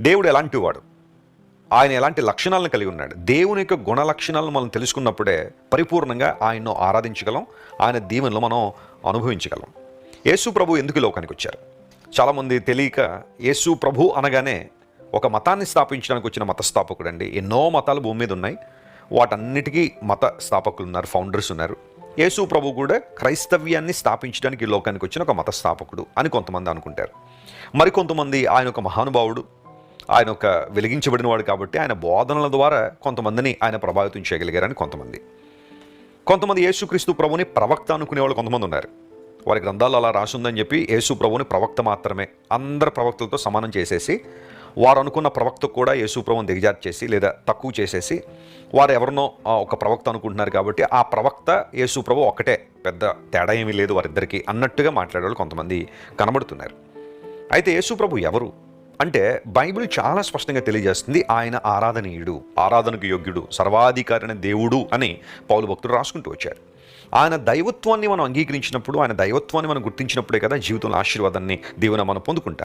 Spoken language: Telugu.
దేవుడు ఎలాంటి వాడు? ఆయన ఎలాంటి లక్షణాలను కలిగి ఉన్నాడు? దేవుని యొక్క గుణ లక్షణాలను మనం తెలుసుకున్నప్పుడే పరిపూర్ణంగా ఆయన్ను ఆరాధించగలం ఆయన దీవెనలు మనం అనుభవించగలం. యేసు ప్రభు ఎందుకు లోకానికి వచ్చారు? చాలామంది తెలియక యేసు ప్రభు అనగానే ఒక మతాన్ని స్థాపించడానికి వచ్చిన మత స్థాపకుడు అండి ఎన్నో మతాలు భూమి మీద ఉన్నాయి. వాటన్నిటికీ మత స్థాపకులు ఉన్నారు ఫౌండర్స్ ఉన్నారు. యేసు ప్రభు కూడా క్రైస్తవ్యాన్ని స్థాపించడానికి లోకానికి వచ్చిన ఒక మత స్థాపకుడు అని కొంతమంది అనుకుంటారు. మరికొంతమంది ఆయన ఒక మహానుభావుడు ఆయన ఒక వెలిగించబడినవాడు కాబట్టి ఆయన బోధనల ద్వారా కొంతమందిని ఆయన ప్రభావితం చేయగలిగారని కొంతమంది. కొంతమంది యేసుక్రీస్తు ప్రభుని ప్రవక్త అనుకునే వాళ్ళు కొంతమంది ఉన్నారు. వారి గ్రంథాలు అలా రాసుందని చెప్పి యేసు ప్రభుని ప్రవక్త మాత్రమే అందరు ప్రవక్తలతో సమానం చేసేసి వారు అనుకున్న ప్రవక్త కూడా యేసు ప్రభుని దిగజారు చేసి లేదా తక్కువ చేసేసి వారు ఎవరినో ఒక ప్రవక్త అనుకుంటున్నారు కాబట్టి ఆ ప్రవక్త యేసు ప్రభు ఒక్కటే పెద్ద తేడా ఏమీ లేదు వారిద్దరికీ అన్నట్టుగా మాట్లాడేవాళ్ళు కొంతమంది కనబడుతున్నారు. అయితే యేసు ప్రభు ఎవరు? అంటే బైబిల్ చాలా స్పష్టంగా తెలియజేస్తుంది ఆయన ఆరాధనీయుడు ఆరాధనకు యోగ్యుడు సర్వాధికారిన దేవుడు అని పౌలు భక్తుడు రాసుకుంటూ వచ్చారు. ఆయన దైవత్వాన్ని మనం అంగీకరించినప్పుడు ఆయన దైవత్వాన్ని మనం గుర్తించినప్పుడే కదా జీవితంలో ఆశీర్వాదాన్ని దేవుని మనం పొందుకుంటాం.